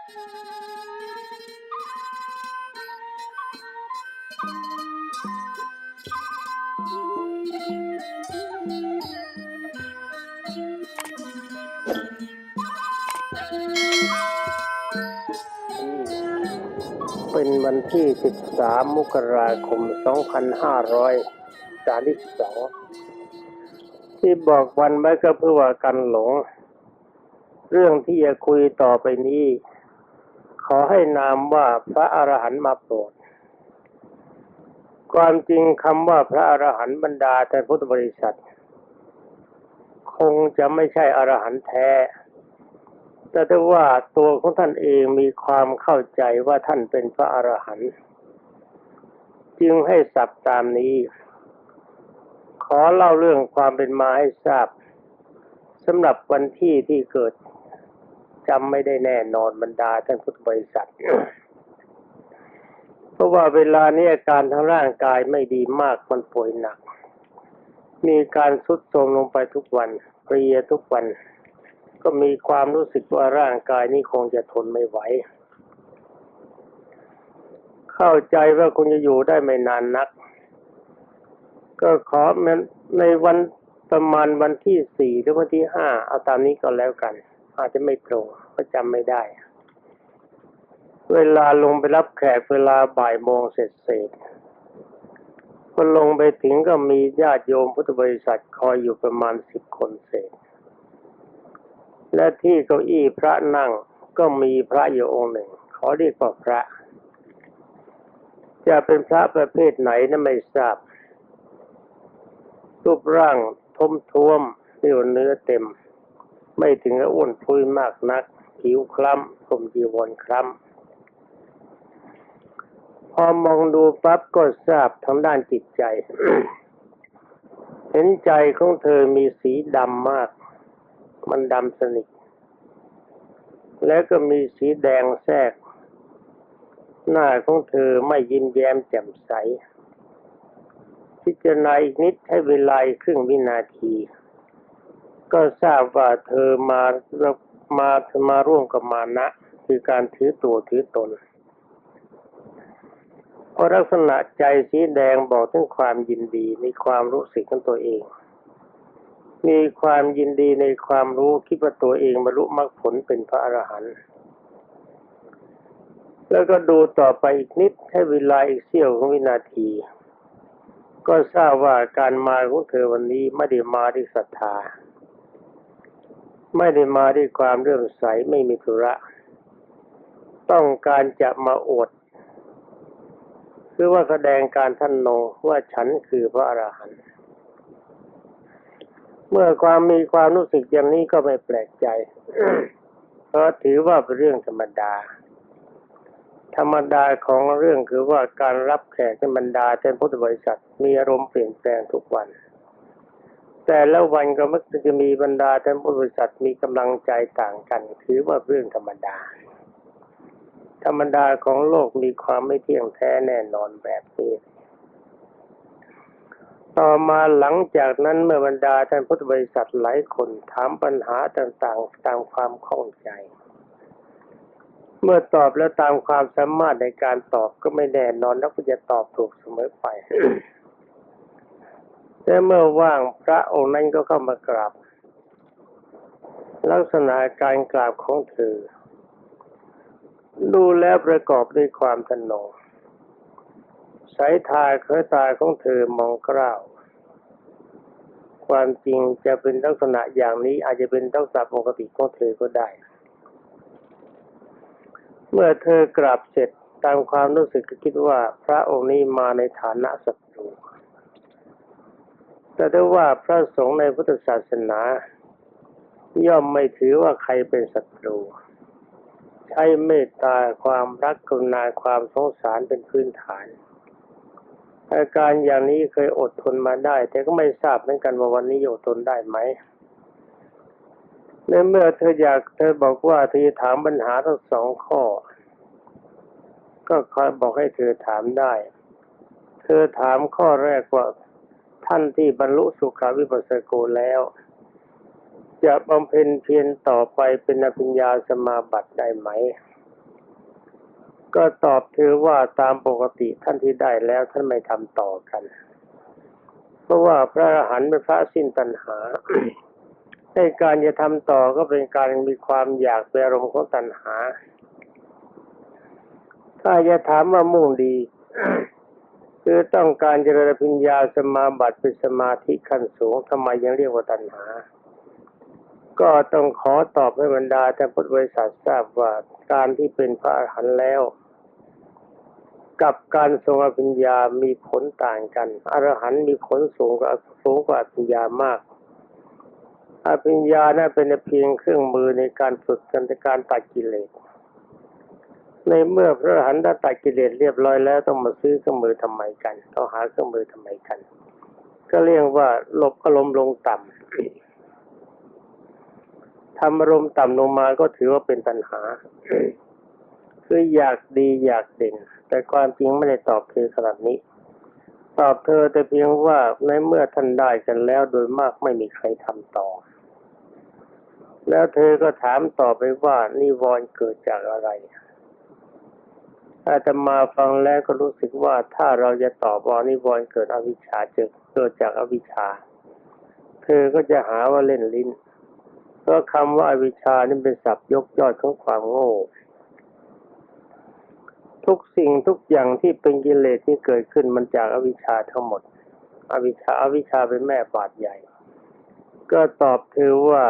เป็นวันที่ 13 มกราคม 2532 ที่บอกวันไว้ก็เพื่อว่ากันหลง เรื่องที่จะคุยต่อไปนี้ อให้นามว่าพระอรหันต์มาโปรด ความจริงคำว่าพระอรหันต์บรรดาแต่พุทธบริษัท คงจะไม่ใช่อรหันต์แท้ แต่ถ้าว่าตัวของท่านเองมีความเข้าใจว่าท่านเป็นพระอรหันต์จึงให้สับตามนี้ ขอเล่าเรื่องความเป็นมาให้ทราบสำหรับวันที่ที่เกิด จำไม่ได้แน่นอนบรรดาท่านพุทธบริษัท เพราะว่าเวลานี้อาการทางร่างกายไม่ดีมากมันป่วยหนัก มีการทรุดโทรมลงไปทุกวันเพลียทุกวัน ก็มีความรู้สึกว่าร่างกายนี้คงจะทนไม่ไหว เข้าใจว่าคงจะอยู่ได้ไม่นานนัก ก็ขอในวันประมาณวันที่สี่หรือวันที่ห้าเอาตามนี้ก็แล้วกัน อาจจะไม่ตรงก็จำไม่ได้ เวลาลงไปรับแขกเวลาบ่ายโมงเสร็จเสร็จพอลงไปถึงก็มีญาติโยมพุทธบริษัทคอยอยู่ประมาณสิบคนเศษ และที่เก้าอี้พระนั่งก็มีพระอยู่องค์หนึ่งขอเรียกว่าพระ จะเป็นพระประเภทไหนนั้นไม่ทราบรูปร่างทมท้วมเรียวเนื้อเต็ม ไม่ถึงกับอ้วนพุยมากนัก ผิวคล้ำผมจีวรคล้ำพอมองดูปั๊บก็ทราบทางด้านจิตใจ เห็นใจของเธอมีสีดำมาก มันดำสนิท แล้วก็มีสีแดงแทรก หน้าของเธอไม่ยิ้มแย้มแจ่มใสพิจารณาอีกนิดให้เวลาครึ่งวินาที ก็ทราบว่าเธอมามามาร่วมกับมานะ คือการถือตัวถือตนเพราะลักษณะใจสีแดงบอกถึงความยินดีในความรู้สึกของตัวเอง มีความยินดีในความรู้คิดว่าตัวเองบรรลุมรรคผลเป็นพระอรหันต์แล้วก็ดูต่อไปอีกนิดให้เวลาอีกเสี้ยวของวินาที ก็ทราบว่าการมาของเธอวันนี้ไม่ได้มาด้วยศรัทธา ไม่ได้มาด้วยความเรื่อมใสไม่มีธุระ ต้องการจะมาอวดคือว่าแสดงการท่านนงว่าฉันคือพระอรหันต์เมื่อความมีความรู้สึกอย่างนี้ก็ไม่แปลกใจ เพราะถือว่าเป็นเรื่องธรรมดา ธรรมดาของเรื่องคือว่าการรับแขกในบรรดาแทนพุทธบริษัทมีอารมณ์เปลี่ยนแปลงทุกวัน แต่ละวันก็มักจะมีบรรดาแทนพุทธบริษัทมีกำลังใจต่างกัน ถือว่าเรื่องธรรมดา ธรรมดาของโลกมีความไม่เที่ยงแท้แน่นอนแบบนี้ต่อมาหลังจากนั้นเมื่อบรรดาท่านพุทธบริษัทหลายคนถามปัญหาต่างๆ ตามความข้องใจ เมื่อตอบแล้วตามความสามารถในการตอบก็ไม่แน่นอนแล้วก็จะตอบถูกเสมอไป แต่เมื่อว่างพระองค์นั้นก็เข้ามากราบ ลักษณะการกราบของเธอ ดูแล้วประกอบด้วยความทนงสายตาเคยตาของเธอมองกล้าว ความจริงจะเป็นลักษณะอย่างนี้อาจจะเป็นลักษณะปกติของเธอก็ได้ เมื่อเธอกราบเสร็จตามความรู้สึกก็คิดว่าพระองค์นี้มาในฐานะศัตรู แต่ได้ว่าพระสงฆ์ในพุทธศาสนา ย่อมไม่ถือว่าใครเป็นศัตรู ใช้เมตตาความรักกรุณาความสงสารเป็นพื้นฐาน อาการอย่างนี้เคยอดทนมาได้ แต่ก็ไม่ทราบเหมือนกันว่าวันนี้อดทนได้ไหมในเมื่อเธออยากเธอบอกว่าเธอถามปัญหาทั้งสองข้อ ก็คอยบอกให้เธอถามได้ เธอถามข้อแรกว่า ท่านที่บรรลุสุขาวิปัสสโกแล้ว จะบำเพ็ญเพียรต่อไปเป็นอภิญญาสมาบัติได้ไหม ก็ตอบถือว่าตามปกติท่านที่ได้แล้วท่านไม่ทำต่อกัน เพราะว่าพระอรหันต์เป็นพระสิ้นตัณหาในการจะทำต่อก็เป็นการมีความอยากเป็นอารมณ์ของตัณหา ถ้าจะถามว่ามุ่งดี คือต้องการเจริญปัญญาสมาบัติเป็นสมาธิขั้นสูงทำไมยังเรียกว่าตัณหา ก็ต้องขอตอบให้บรรดาท่านพุทธบริษัททราบว่าการที่เป็นพระอรหันต์แล้ว กับการทรงอภิญญามีผลต่างกันอรหันต์มีผลสูงกว่าสูงกว่าอภิญญามากอภิญญานะเป็นเพียงเครื่องมือในการฝึกกันในการตัดกิเลส ในเมื่อพระหันต์ได้ตัดกิเลสเรียบร้อยแล้วต้องมาซื้อเครื่องมือทำไมกันต้องหาเครื่องมือทำไมกัน ก็เรียกว่าหลบอารมณ์ลงต่ำทำอารมณ์ต่ำลงมาก็ถือว่าเป็นตัณหา คืออยากดีอยากเด่น แต่ความจริงไม่ได้ตอบเธอขนาดนี้ ตอบเธอแต่เพียงว่าในเมื่อท่านได้กันแล้วโดยมากไม่มีใครทำต่อ แล้วเธอก็ถามต่อไปว่านิวรณ์เกิดจากอะไร อาตมาฟังแล้วก็รู้สึกว่าถ้าเราจะตอบว่านิวรณ์เกิดอวิชชาเกิดเกิดจากอวิชชาเธอก็จะหาว่าเล่นลิ้นเพราะคำว่าอวิชชานี่เป็นศัพท์ยกยอดของความโง่ทุกสิ่งทุกอย่างที่เป็นกิเลสที่เกิดขึ้นมันจากอวิชชาทั้งหมด อวิชชาอวิชชาเป็นแม่บาดใหญ่ ก็ตอบเธอว่า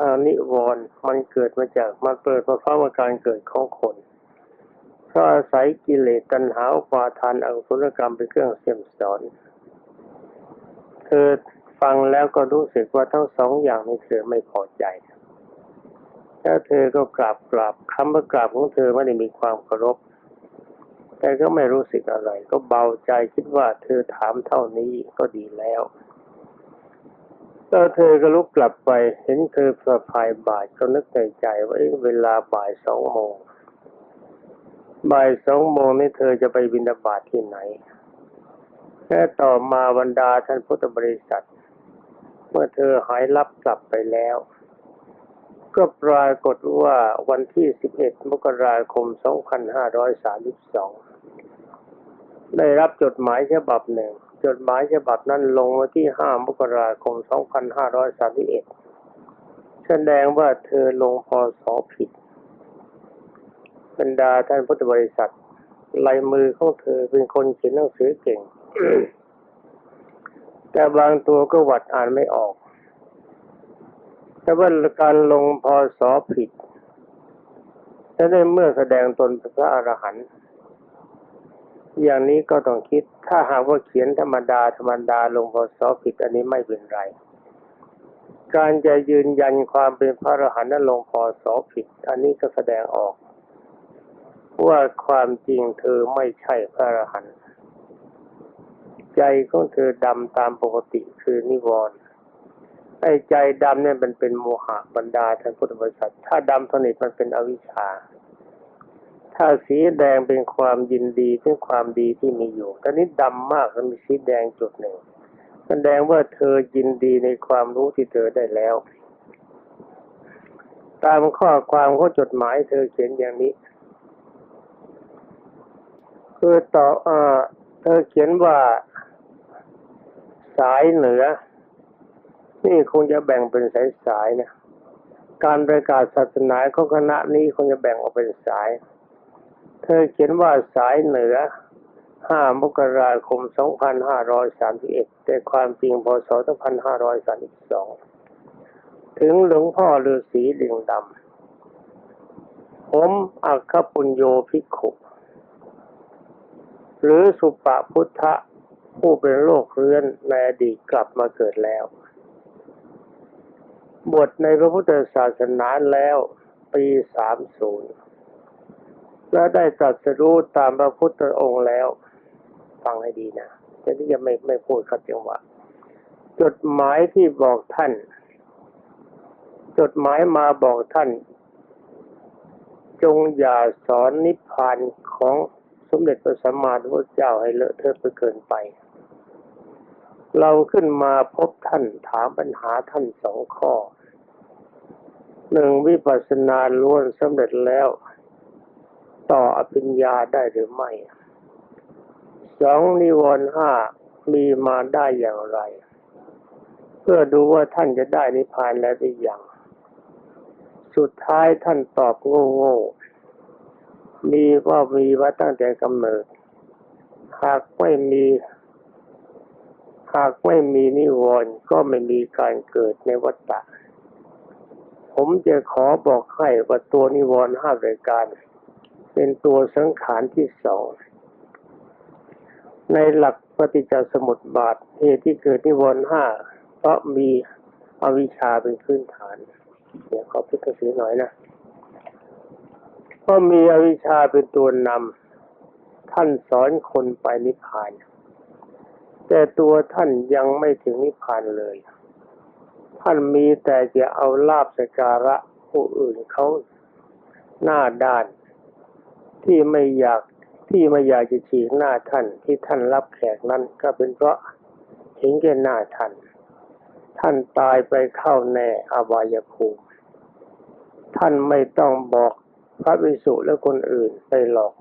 อนิวรณ์มันเกิดมาจากมันเปิดมาเพราะว่าการเกิดของคน เพราะอาศัยกิเลสตัณหาปาทานอกุศลกรรมเป็นเครื่องเสียมสอนเธอฟังแล้วก็รู้สึกว่าทั้งสองอย่างนี้เธอไม่พอใจแล้วเธอก็กราบกราบคำว่ากราบของเธอไม่ได้มีความเคารพ แต่ก็ไม่รู้สึกอะไร ก็เบาใจคิดว่าเธอถามเท่านี้ก็ดีแล้วแล้วเธอก็ลุกกลับไปเห็นเธอสะพายบาทก็นึกในใจว่าเวลาบ่ายสองโมง บ่ายสองโมงนี่เธอจะไปบิณฑบาตที่ไหนแค่ต่อมาบรรดาท่านพุทธบริษัท เมื่อเธอหายลับกลับไปแล้ว ก็ปรากฏว่าวันที่ 11 มกราคม 2532 ได้รับจดหมายฉบับหนึ่ง จดหมายฉบับนั้นลงวันที่ 5 มกราคม 2531 แสดงว่าเธอลงพศผิด บรรดาท่านพุทธบริษัทลายมือของเธอเป็นคนเขียนหนังสือเก่ง แต่บางตัวก็หวัดอ่านไม่ออก แต่ว่าการลงพศผิดและในเมื่อแสดงตนเป็นพระอรหันต์อย่างนี้ก็ต้องคิด ถ้าหากว่าเขียนธรรมดาธรรมดาลงพศผิด อันนี้ไม่เป็นไร การจะยืนยันความเป็นพระอรหันต์นั้นลงพศผิด อันนี้ก็แสดงออก ว่าความจริงเธอไม่ใช่พระอรหันต์ใจของเธอดำตามปกติคือนิวรณ์ไอ้ใจดำเนี่ยมันเป็นโมหะบรรดาท่านพุทธบริษัท ถ้าดำสนิทมันเป็นอวิชชา ถ้าสีแดงเป็นความยินดีเป็นความดีที่มีอยู่ตอนนี้ดำมากมันมีสีแดงจุดหนึ่งแสดงว่าเธอยินดีในความรู้ที่เธอได้แล้ว ตามข้อความขอจดหมายเธอเขียนอย่างนี้ คือต่อเออเธอเขียนว่าสายเหนือ นี่คงจะแบ่งเป็นสายสายนะการประกาศศาสนาของคณะนี้คงจะแบ่งออกเป็นสาย เธอเขียนว่าสายเหนือ 5 มกราคม 2531 แต่ความจริงพศ 2532 ถึงหลวงพ่อฤาษีเลิงดำ ผมอัคคปุญโยภิกขุ หรือสุปะพุทธะผู้เป็นโรคเรื้อนในอดีตกลับมาเกิดแล้ว บวชในพระพุทธศาสนาแล้วปีสามศูนย์และได้ตรัสรู้ตามพระพุทธองค์แล้ว ฟังให้ดีนะจะที่จะไม่ไม่พูดครับจังหวะจดหมายที่บอกท่าน จดหมายมาบอกท่าน จงอย่าสอนนิพพานของ มเด็จพระสัมมาสัมพุทธเจ้าให้เลอะเทอะไปเกินไป เราขึ้นมาพบท่านถามปัญหาท่านสองข้อหนึ่งวิปัสสนาล้วนสำเร็จแล้ว ต่ออภิญญาได้หรือไม่สองนิวรณ์ห้ามีมาได้อย่างไร เพื่อดูว่าท่านจะได้นิพพานแล้วหรือยังสุดท้ายท่านตอบโง่ๆ มีว่ามีว่าตั้งแต่กำเนิด หากไม่มี หากไม่มีนิวรณ์ก็ไม่มีการเกิดในวัฏฏะผมจะขอบอกให้ว่าตัวนิวรณ์ห้ารายการ เป็นตัวสังขารที่สองในหลักปฏิจจสมุปบาทเหตุที่เกิดนิวรณ์ห้าเพราะมีอวิชชาเป็นพื้นฐาน เดี๋ยวขอพิจารณาหน่อยนะ เพราะมีอวิชชาเป็นตัวนำท่านสอนคนไปนิพพาน แต่ตัวท่านยังไม่ถึงนิพพานเลย ท่านมีแต่จะเอาลาบสการะผู้อื่นเขาหน้าด้าน ที่ไม่อยากที่ไม่อยากจะฉีกหน้าท่านที่ท่านรับแขกนั้นก็เป็นเพราะเห็นแก่หน้าท่าน ท่านตายไปเข้าแน่อบายภูมิท่านไม่ต้องบอก พระวิสุและคนอื่นไปหลอก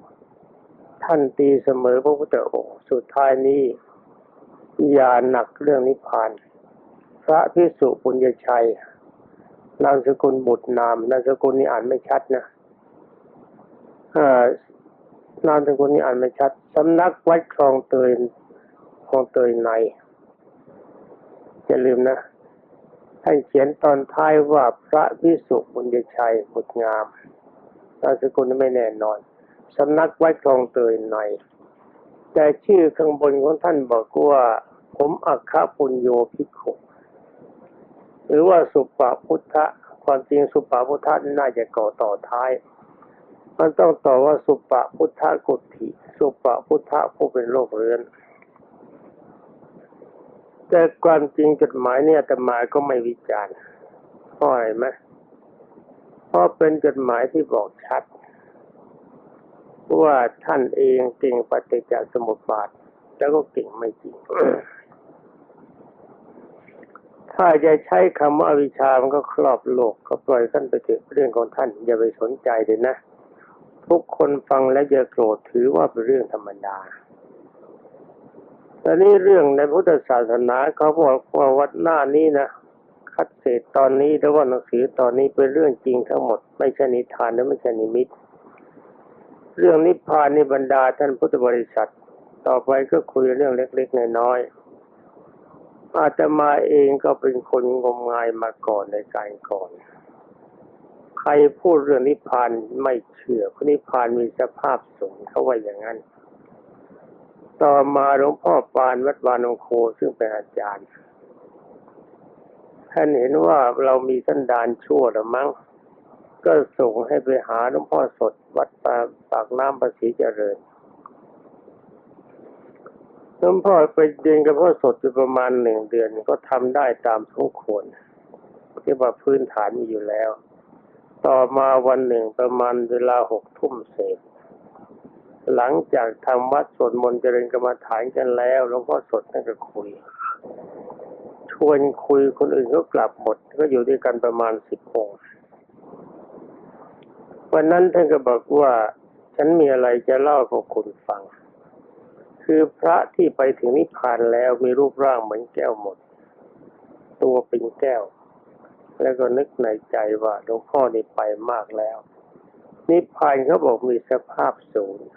ท่านตีเสมอพระพุทธองค์สุดท้ายนี้อย่าหนักเรื่องนิพพาน พระพิสุปุญญชัย นามสกุลบุตรนามนามสกุลนี้อ่านไม่ชัดนะนามสกุลนี้อ่านไม่ชัดสำนักวัดคลองเตยคลองเตยในอย่าลืมนะท่านเขียนตอนท้ายว่าพระพิสุบุญญชัยบุตรงาม นามสกุลไม่แน่นอนสำนักวัดคลองเตยในแต่ชื่อข้างบนของท่านบอกว่า ผมอัคคปุญโยภิกขุหรือว่าสุปาพุทธะความจริงสุปาพุทธะน่าจะก่อต่อท้าย มันต้องต่อว่าสุปะพุทธกุฏิสุปะพุทธะผู้เป็นโรคเรื้อน แต่ความจริงจดหมายเนี่ยแต่หมายก็ไม่วิจารณ์เพราะอะไรไหม ราะเป็นจดหมายที่บอกชัด ว่าท่านเองเก่งปฏิจจสมุปบาท แล้วก็เก่งไม่จริง ถ้าจะใช้คำว่าอวิชชามันก็ครอบโลกก็ปล่อยท่านไปเถอะเรื่องของท่าน อย่าไปสนใจเลยนะ ทุกคนฟังแล้วอย่าโกรธถือว่าเป็นเรื่องธรรมดาแต่นี่เรื่องในพุทธศาสนาเขาบอกว่าวัดหน้านี้นะ คัดเศษตอนนี้แล้วว่าหนังสือตอนนี้เป็นเรื่องจริงทั้งหมด ไม่ใช่นิทานและไม่ใช่นิมิต เรื่องนิพพานในบรรดาท่านพุทธบริษัท ต่อไปก็คุยเรื่องเล็กๆน้อยๆอาตมาเองก็เป็นคนงมงายมาก่อนในการก่อน ใครพูดเรื่องนิพพานไม่เชื่อพระนิพพานมีสภาพสูงเขาว่าอย่างนั้น ต่อมาหลวงพ่อปานวัดวานองโคซึ่งเป็นอาจารย์ ท่านเห็นว่าเรามีสันดานชั่วหรือมั้ง ก็ส่งให้ไปหาหลวงพ่อสดวัดปาปากน้ำภาษีเจริญหลวงพ่อไปเรียนกับพ่อสดอยู่ประมาณหนึ่งเดือนก็ทำได้ตามสมควรที่ว่าพื้นฐานมีอยู่แล้ว ต่อมาวันหนึ่งประมาณเวลาหกทุ่มเศษ หลังจากทำวัดสวดมนต์เจริญกรรมฐานกันแล้วหลวงพ่อสดท่นก็คุย ชวนคุยคนอื่นก็กลับหมด ก็อยู่ด้วยกันประมาณสิบองค์วันนั้นท่านก็บอกว่าฉันมีอะไรจะเล่าให้พวกคุณฟัง คือพระที่ไปถึงนิพพานแล้วมีรูปร่างเหมือนแก้วหมด ตัวเป็นแก้ว แล้วก็นึกในใจว่าหลวงพ่อนี่ไปมากแล้ว นิพพานเขาบอกมีสภาพศูนย์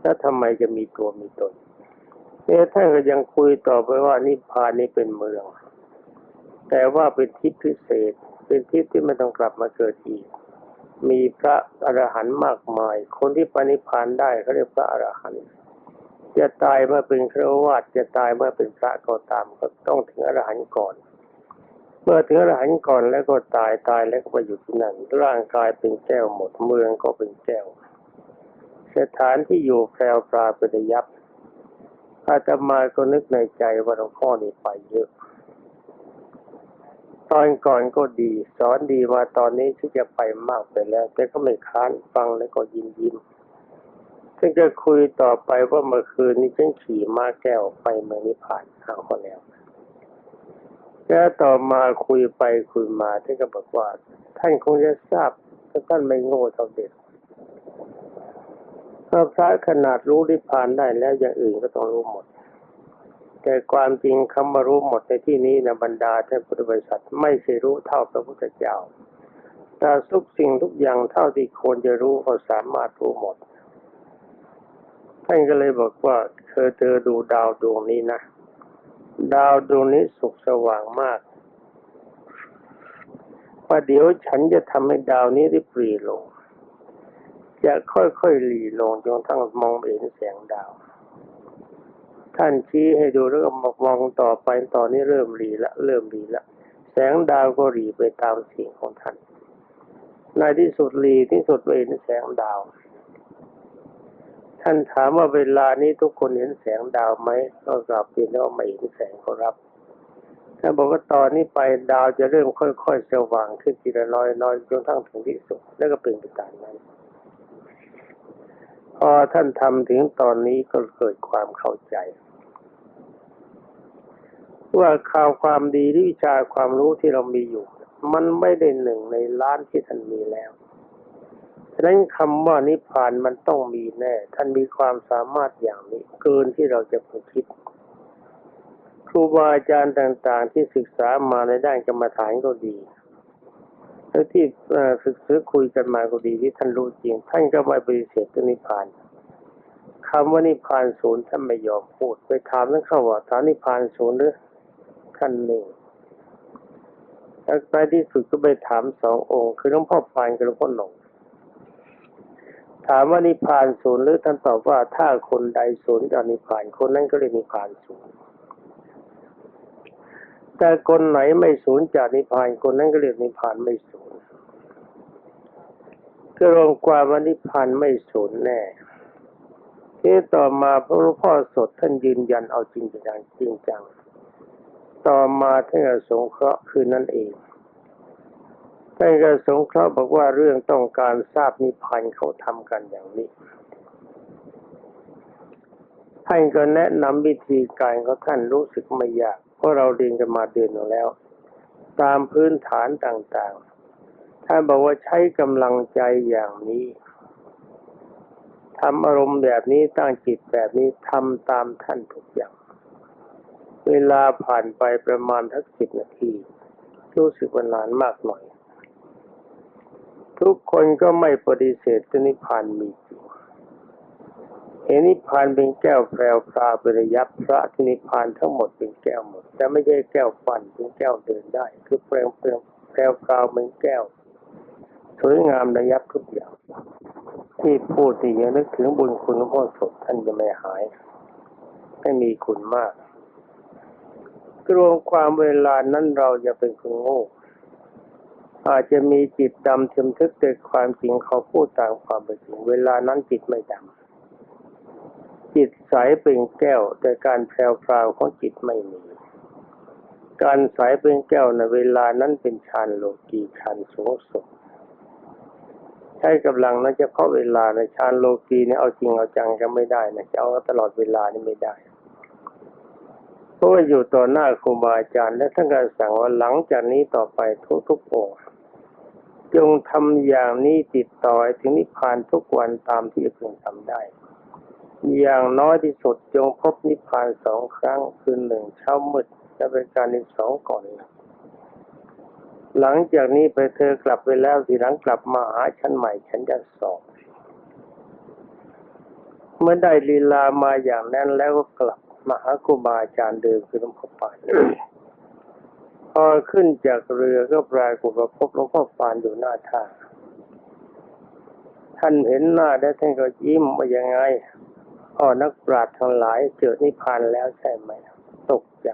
แล้วทำไมจะมีตัวมีตนเนี่ยท่านก็ยังคุยต่อไปว่านิพพานนี่เป็นเมือง แต่ว่าเป็นทิพย์พิเศษ เป็นทิพย์ที่ไม่ต้องกลับมาเกิดอีก มีพระอรหันต์มากมาย คนที่ปณิพานได้เขาเรียกพระอรหันต์จะตายเมื่อเป็นครวาสจะตายเมื่อเป็นพระก็ตามก็ต้องถึงอรหันต์ก่อน เมื่อถึงอรหันต์ก่อนแล้วก็ตายตายแล้วก็ไปอยู่ที่นั่นร่างกายเป็นแก้วหมดเมืองก็เป็นแก้ว สถานที่อยู่แพรวปลาเป็นยับอาตมาก็นึกในใจว่าหลวงพ่อนี่ไปเยอะ ตอนก่อนก็ดี สอนดีว่าตอนนี้ที่จะไปมากไปแล้ว แต่ก็ไม่ค้านฟังแล้วก็ยิ้มยิ้มซึ่งจะคุยต่อไปว่าเมื่อคืนนี้ฉันขี่ม้าแก้วไปเมืองนิพพานเอาก็แล้ว แล้วต่อมาคุยไปคุยมาท่านก็บอกว่า ท่านคงจะทราบถ้าท่านไม่โง่เท่าเด็กถ้าพระขนาดรู้นิพพานได้แล้วอย่างอื่นก็ต้องรู้หมด แต่ความจริงคำว่ารู้หมดในที่นี้นะบรรดาท่านพุทธบริษัทไม่ใช่รู้เท่าพระพุทธเจ้าแต่ทุกสิ่งทุกอย่างเท่าที่ควรจะรู้เขาสามารถรู้หมดท่านก็เลยบอกว่าเธอเธอดูดาวดวงนี้นะดาวดวงนี้สุกสว่างมากว่าเดี๋ยวฉันจะทำให้ดาวนี้ได้ปรีลง จะค่อยๆหลีลงจนทั้งมองเห็นแสงดาว ท่านชี้ให้ดูแล้วก็มองต่อไปตอนนี้เริ่มหลีละ เริ่มหลีละ แสงดาวก็หลีไปตามเสียงของท่าน ในที่สุดหลีที่สุดไปเห็นแสงดาว ท่านถามว่าเวลานี้ทุกคนเห็นแสงดาวไหมก็กลับเรียนว่าไม่เห็นแสงขอรับท่านบอกว่าตอนนี้ไปดาวจะเริ่มค่อยๆสว่างขึ้นทีละน้อยน้อยจนทั้งถึงที่สุดแล้วก็เป็นไปตามนั้น พอท่านทำถึงตอนนี้ก็เกิดความเข้าใจ ว่าข่าวความดีที่วิชาความรู้ที่เรามีอยู่ มันไม่ได้หนึ่งในล้านที่ท่านมีแล้วฉะนั้นคำว่านิพพานมันต้องมีแน่ ท่านมีความสามารถอย่างนี้ เกินที่เราจะพึงคิด ครูบาอาจารย์ต่าง ๆ ที่ศึกษามาในด้านกรรมฐานก็ดี แล้วที่ศึกษาคุยกันมาก็ดีที่ท่านรู้จริง ท่านก็ไม่ปฏิเสธเรื่องนิพพานคำว่านิพพานศูนย์ท่านไม่ยอมพูดไปถามนั่นเขาว่าถามนิพพานศูนย์หรือท่านหนึ่งแล้วในที่สุดก็ไปถามสององค์ คือหลวงพ่อปานกับหลวงพ่อหนงถามว่านิพพานศูนย์หรือท่านตอบว่าถ้าคนใดศูนย์จากนิพพานคนนั้นก็เรียกนิพพานศูนย์ แต่คนไหนไม่ศูนย์จากนิพพานคนนั้นก็เรียกนิพพานไม่ศูนย์ก็รวมความว่านิพพานไม่ศูนย์แน่ ที่ต่อมาพระหลวงพ่อสดท่านยืนยันเอาจริงจังจริงจัง ต่อมาท่านก็สงเคราะห์คือนั่นเองท่านก็สงเคราะห์บอกว่าเรื่องต้องการทราบนิพพานเขาทำกันอย่างนี้ท่านก็แนะนำวิธีการของท่านรู้สึกไม่ยาก เพราะเราเรียนกันมาเดือนหนึ่งแล้ว ตามพื้นฐานต่างๆ ท่านบอกว่าใช้กำลังใจอย่างนี้ทำอารมณ์แบบนี้ตั้งจิตแบบนี้ทำตามท่านทุกอย่าง เวลาผ่านไปประมาณทักสิบนาที รู้สึกว่านานมากหน่อย ทุกคนก็ไม่ปฏิเสธว่นิพพานมีจริง เห็นนิพพานเป็นแก้วแพรวพราประยับพระที่นิพพานทั้งหมดเป็นแก้วหมดแต่ไม่ใช่แก้วฟันเป็นแก้วเดินได้ คือแปลงเปลงแพรวพราวเป็นแก้ว สวยงามระยับทุกอย่างที่พูดที่ยังนึกถึงบุญคุณหลวงพ่อสดท่านจะไม่หายไม่มีคุณมากรวมความเวลานั้นเราจะเป็นคนโง่อาจจะมีจิตดำทึมทึกแต่ความจริงเขาพูดตามความเป็นจริง เวลานั้นจิตไม่ดำ จิตใสเป็นแก้ว แต่การแพรวพราวของจิตไม่มี การใสเป็นแก้วในเวลานั้นเป็นฌานโลกีฌานสูงสุดใช้กำลังนั้นเฉพาะเวลาในฌานโลกีเนี่ยเอาจริงเอาจังก็ไม่ได้นะจะเอาตลอดเวลานี่ไม่ได้เพราะว่าอยู่ต่อหน้าครูบาอาจารย์และท่านก็สั่งว่าหลังจากนี้ต่อไปทุกๆองจงทำอย่างนี้ติดต่อถึงนิพพานทุกวันตามที่พึงทำได้ อย่างน้อยที่สุดจงพบนิพพานสองครั้ง คือหนึ่งเช้ามืดและเป็นการที่สองก่อนหลับหลังจากนี้ไปเธอกลับไปแล้วทีหลังกลับมาหาฉันใหม่ฉันจะสอบเมื่อได้ลีลามาอย่างนั้นแล้วก็กลับมาหาครูบาอาจารย์เดิมคือหลวงพ่อปานพอขึ้นจากเรือก็ปรายกฏว่าพบหลวงพ่อปานอยู่หน้าท่าท่านเห็นหน้าแล้ท่านก็ยิ้มว่ายังไง อ๋อนักปราชญ์ทั้งหลายเจอนิพพานแล้วใช่ไหม ตกใจ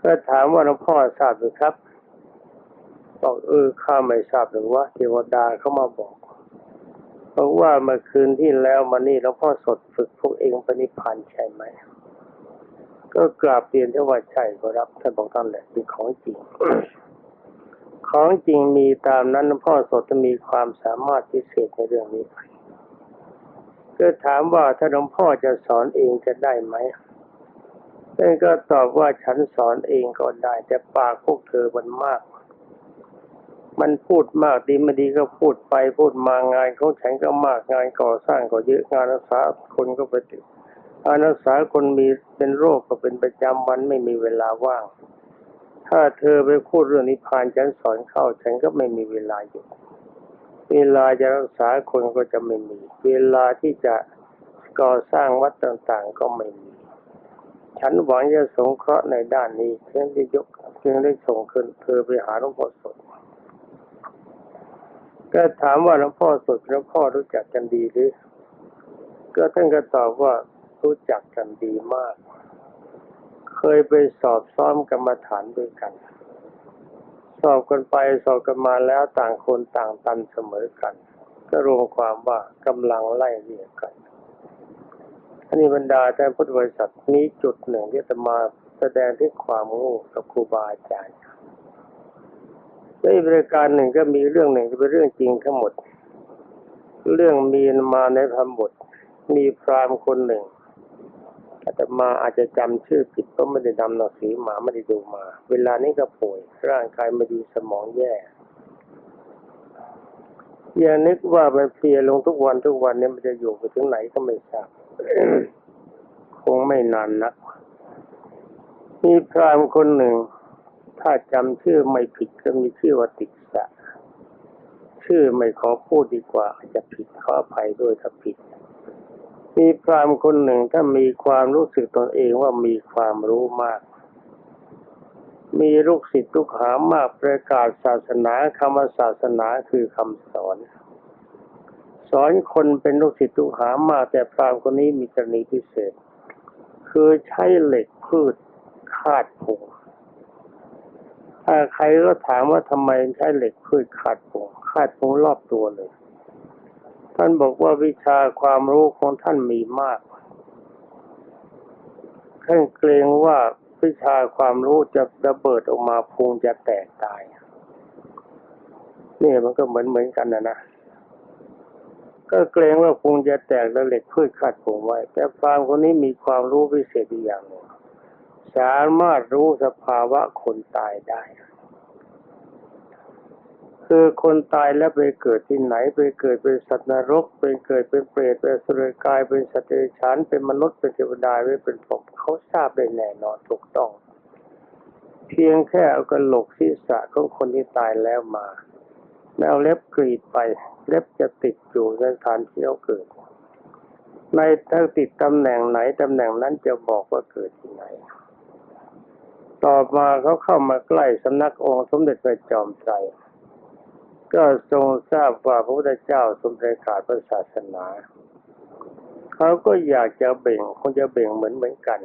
ก็ถามว่าหลวงพ่อทราบหรือครับบอกเออข้าไม่ทราบหรือว่าเทวดาเขามาบอกบอกว่าเมื่อคืนที่แล้วมานี่หลวงพ่อสดฝึกพวกเองปณิพันธ์ใช่ไหม ก็กราบเรียนที่ว่าใช่ก็รับท่านบอกท่านแหละเป็นของจริง ของจริงมีตามนั้นหลวงพ่อสดจะมีความสามารถพิเศษในเรื่องนี้ ก็ถามว่าถ้าหลวงพ่อจะสอนเองจะได้ไหมท่านก็ตอบว่าฉันสอนเองก็ได้ แต่ปากพวกเธอมันมาก มันพูดมากดีไม่ดีก็พูดไปพูดมางานของฉันก็มากงานก่อสร้างก็เยอะงานรักษาคนก็ไปติดงานรักษาคนมีเป็นโรคก็เป็นประจำวันไม่มีเวลาว่าง ถ้าเธอไปพูดเรื่องนิพพานฉันสอนเข้าฉันก็ไม่มีเวลาอยู่ เวลาจะรักษาคนก็จะไม่มี เวลาที่จะก่อสร้างวัดต่างๆก็ไม่มี ฉันหวังจะสงเคราะห์ในด้านนี้เช่นได้ยกจึงได้ส่งคืนเธอไปหาหลวงพ่อสด ก็ถามว่าหลวงพ่อสดหลวงพ่อรู้จักกันดีหรือ ก็ท่านก็ตอบว่ารู้จักกันดีมาก เคยไปสอบซ้อมกรรมฐานด้วยกัน สอบกันไปสอบกันมาแล้วต่างคนต่างตันเสมอกัน ก็รวมความว่ากำลังไล่เรียกกันอันนี้บรรดาท่านพุทธบริษัทนี้จุดหนึ่งที่จะมาแสดงที่ความโง่กับครูบาอาจารย์และอีกประการหนึ่งก็มีเรื่องหนึ่งที่เป็นเรื่องจริงทั้งหมด เรื่องมีมาในพระบท มีพรามณ์คนหนึ่ง อาตมาอาจจะจำชื่อผิดเพราะไม่ได้นำหนังสือมาไม่ได้ดูมา เวลานี้ก็ป่วย ร่างกายไม่ดีสมองแย่อย่านึกว่ามันเพลียลงทุกวันทุกวันเนี่ยมันจะอยู่ไปถึงไหนก็ไม่ทราบคงไม่นานนักมีพรามคนหนึ่ง ถ้าจำชื่อไม่ผิดก็มีชื่อว่าติสะชื่อไม่ขอพูดดีกว่าจจะผิดขออภัยด้วยถ้าผิด มีพรามคนหนึ่งถ้ามีความรู้สึกตนเองว่ามีความรู้มาก มีลูกศิษย์ลูกหามากประกาศศาสนาคำว่าศาสนาคือคำสอน สอนคนเป็นลูกศิษย์ลูกหามากแต่พรามคนนี้มีกรณีพิเศษ คือใช้เหล็กพืชคาดผงถ้าใครก็ถามว่าทำไมใช้เหล็กพืชคาดผงคาดผงรอบตัวเลย ท่านบอกว่าวิชาความรู้ของท่านมีมาก ท่านเกรงว่าวิชาความรู้จะระเบิดออกมาพุงจะแตกตาย นี่มันก็เหมือนเหมือนกันนะนะ ก็เกรงว่าพุงจะแตกแล้วเหล็กพืชคาดผงไว้ แต่พรามคนนี้มีความรู้พิเศษอีกอย่างหนึ่งสามารถรู้สภาวะคนตายได้ คือคนตายแล้วไปเกิดที่ไหนไปเกิดเป็นสัตว์นรกไปเกิดเป็นเปรตเป็นสุรกายเป็นสัตว์เดรัจฉานเป็นมนุษย์เป็นเทวดาหรือเป็นผมเขาทราบได้แน่นอนถูกต้อง เพียงแค่เอากระโหลกศีรษะของคนที่ตายแล้วมาแล้วเอาเล็บกรีดไป เล็บจะติดอยู่ในสถานที่เขาเกิด ในถ้าติดตำแหน่งไหนตำแหน่งนั้นจะบอกว่าเกิดที่ไหน ต่อมาเขาเข้ามาใกล้สำนักองค์สมเด็จพระจอมไตร ก็ทรงทราบว่าพระพุทธเจ้าทรงประกาศพระศาสนาเขาก็อยากจะเบ่งคงจะเบ่งเหมือนเหมือนกัน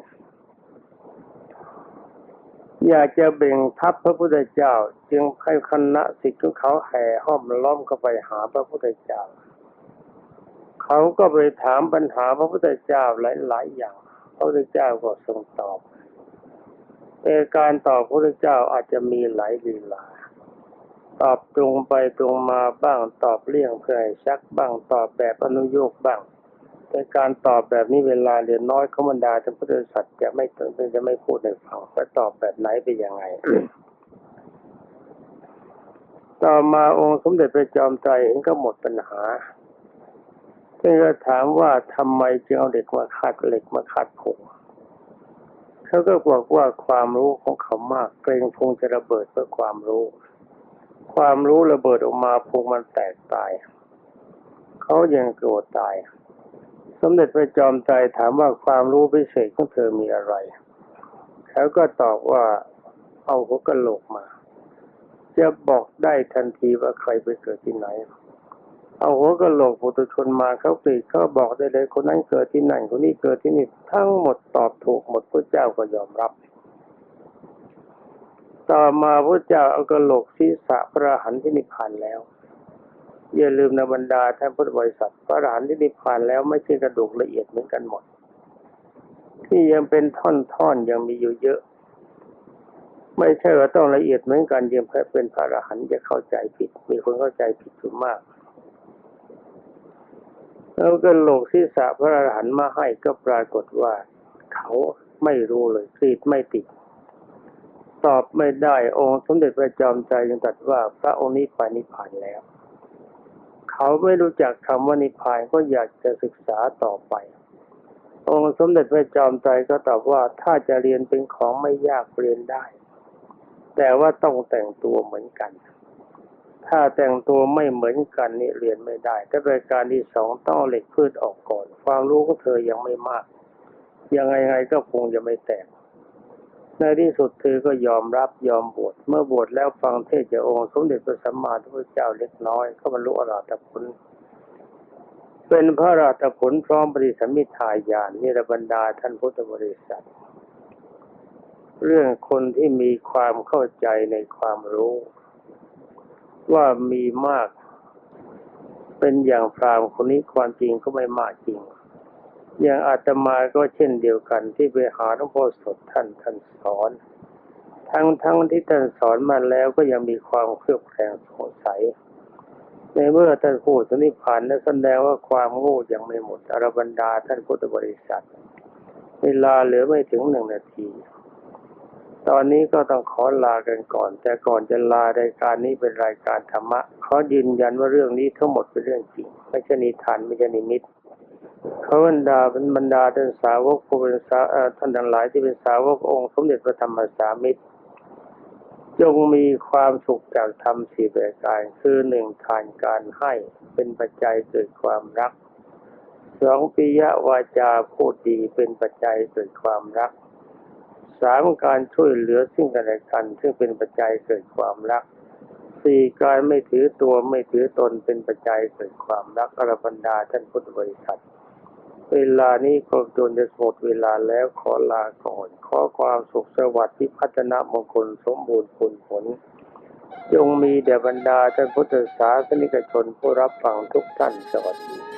อยากจะเบ่งทัพพระพุทธเจ้า จึงให้คณะศิษย์ของเขาแห่ห้อมล้อมเข้าไปหาพระพุทธเจ้า เขาก็ไปถามปัญหาพระพุทธเจ้าหลาย ๆ อย่าง พระพุทธเจ้าก็ทรงตอบแต่การตอบพระพุทธเจ้าอาจจะมีหลายลีลา ตอบตรงไปตรงมาบ้างตอบเลี่ยงเพื่อให้ชักบ้างตอบแบบอนุโยคบ้างแต่การตอบแบบนี้เวลาเรียนน้อยเขาบรรดาท่านพุทธสัตว์จะไม่จะไม่พูดในฟังว่าตอบแบบไหนไปยังไง ต่อมาองค์สมเด็จพระจอมไตรเห็นก็หมดปัญหาจึงก็ถามว่าทำไมจึงเอาเด็กมาคาดเหล็กมาคาดผงเขาก็บอกว่าความรู้ของเขามากเกรงพงจะระเบิดเพื่อความรู้ ความรู้ระเบิดออกมาพงมันแตกตาย เขายังโกรธตาย สมเด็จพระจอมไตรถามว่าความรู้พิเศษของเธอมีอะไรเขาก็ตอบว่าเอาหัวกะโหลกมา จะบอกได้ทันทีว่าใครไปเกิดที่ไหน เอาหัวกะโหลกปุถุชนมาเขากรีดเขาบอกได้เลยคนนั้นเกิดที่นั่นคนนี้เกิดที่นี่ทั้งหมดตอบถูกหมดพระเจ้าก็ยอมรับ ต่อมาพระเจ้าเอากระโหลกศีรษะพระรหันที่นิพพานแล้ว อย่าลืมนะบรรดาท่านพุทธบริษัท พระรหันที่นิพพานแล้วไม่ใช่กระดูกละเอียดเหมือนกันหมด ที่ยังเป็นท่อนๆยังมีอยู่เยอะ ไม่ใช่ว่าต้องละเอียดเหมือนกันยังเป็นพระอรหันต์จะเข้าใจผิด มีคนเข้าใจผิดอยู่มากแล้วก็โหลกศีรษะพระอรหันต์มาให้ก็ปรากฏว่า เขาไม่รู้เลยกรีดไม่ติด ตอบไม่ได้องค์สมเด็จพระจอมใจยังตรัสว่าพระองค์นี้ไปนิพพานแล้ว เขาไม่รู้จักคำว่านิพพานก็อยากจะศึกษาต่อไป องค์สมเด็จพระจอมใจก็ตอบว่าถ้าจะเรียนเป็นของไม่ยากเรียนได้ แต่ว่าต้องแต่งตัวเหมือนกัน ถ้าแต่งตัวไม่เหมือนกันนี่เรียนไม่ได้ถ้าเป็นการที่สองต้องเหล็กพืชออกก่อน ความรู้ของเธอยังไม่มาก ยังไงไงก็คงจะไม่แตก ในที่สุดเธอก็ยอมรับยอมบวชเมื่อบวชแล้วฟังเทศจากองค์ สมเด็จพระสัมมาสัมพุทธเจ้าเล็กน้อยก็บรรลุอรหัตผล เป็นพระอรหัตผลพร้อมปฏิสัมมิทายาณนิรบรรดาท่านพุทธบริษัท เรื่องคนที่มีความเข้าใจในความรู้ ว่ามีมาก เป็นอย่างพรามคนนี้ความจริงก็ไม่มากจริง อย่างอาตมาก็เช่นเดียวกันที่ไปหาหลวงพ่อสดท่านท่านสอน ทั้งทั้งที่ท่านสอนมาแล้วก็ยังมีความเครือบแคลงสงสัย ในเมื่อท่านพูดถึงนิพพานนั้นแสดงว่าความโง่ยังไม่หมดอรบรรดาท่านพุทธบริษัท เวลาเหลือไม่ถึงหนึ่งนาที ตอนนี้ก็ต้องขอลากันก่อน แต่ก่อนจะลารายการนี้เป็นรายการธรรมะขอยืนยันว่าเรื่องนี้ทั้งหมดเป็นเรื่องจริง ไม่ใช่นิทานไม่ใช่นิมิต ขาบรรดาเป็นบรรดาท่านสาวกผู้เป็นสาท่านทั้งหลายที่เป็นสาวกองค์สมเด็จพระธรรมสามิตรจงมีความสุขจากธรรมสี่ประการคือหนึ่งทานการให้เป็นปัจจัยเกิดความรักสองปิยวาจาพูดดีเป็นปัจจัยเกิดความรักสามการช่วยเหลือซึ่งกันและกัน ซึ่งเป็นปัจจัยเกิดความรักสี่การไม่ถือตัวไม่ถือตนเป็นปัจจัยเกิดความรักอรบรรดาท่านพุทธบริษัท เวลานี้ก็จนจะหมดเวลาแล้วขอลาก่อน ขอความสุขสวัสดิ์ที่พัฒนามงคลสมบูรณ์ผลผลจงมีแด่บรรดาท่านพุทธศาสนิกชนผู้รับฟังทุกท่านสวัสดี